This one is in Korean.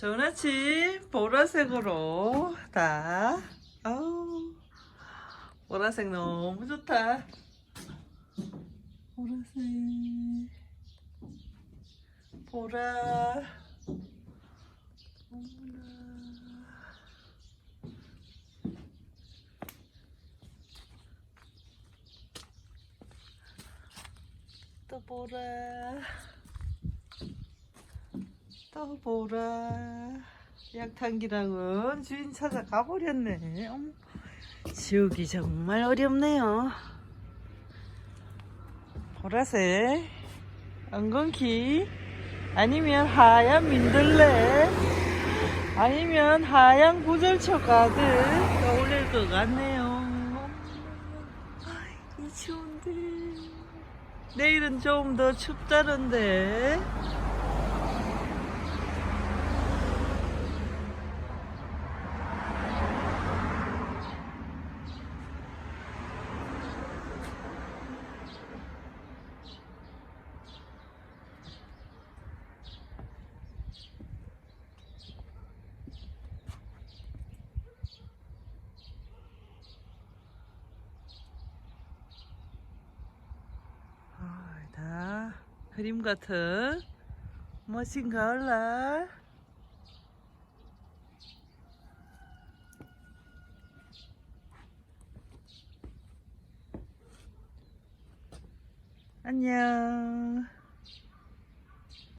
좋은 아침 보라색으로 다. 아우 보라색 너무 좋다. 보라색. 보라. 또 보라 또 보라. 약탕기랑은 주인 찾아 가 버렸네. 어머, 지우기 정말 어렵네요. 보라색 엉겅키 아니면 하얀 민들레 아니면 하얀 구절초 가득 어울릴 것 같네요. 이 추운데. 내일은 좀 더 춥다는데 아, 다 그림 같은 멋진 가을날. 안녕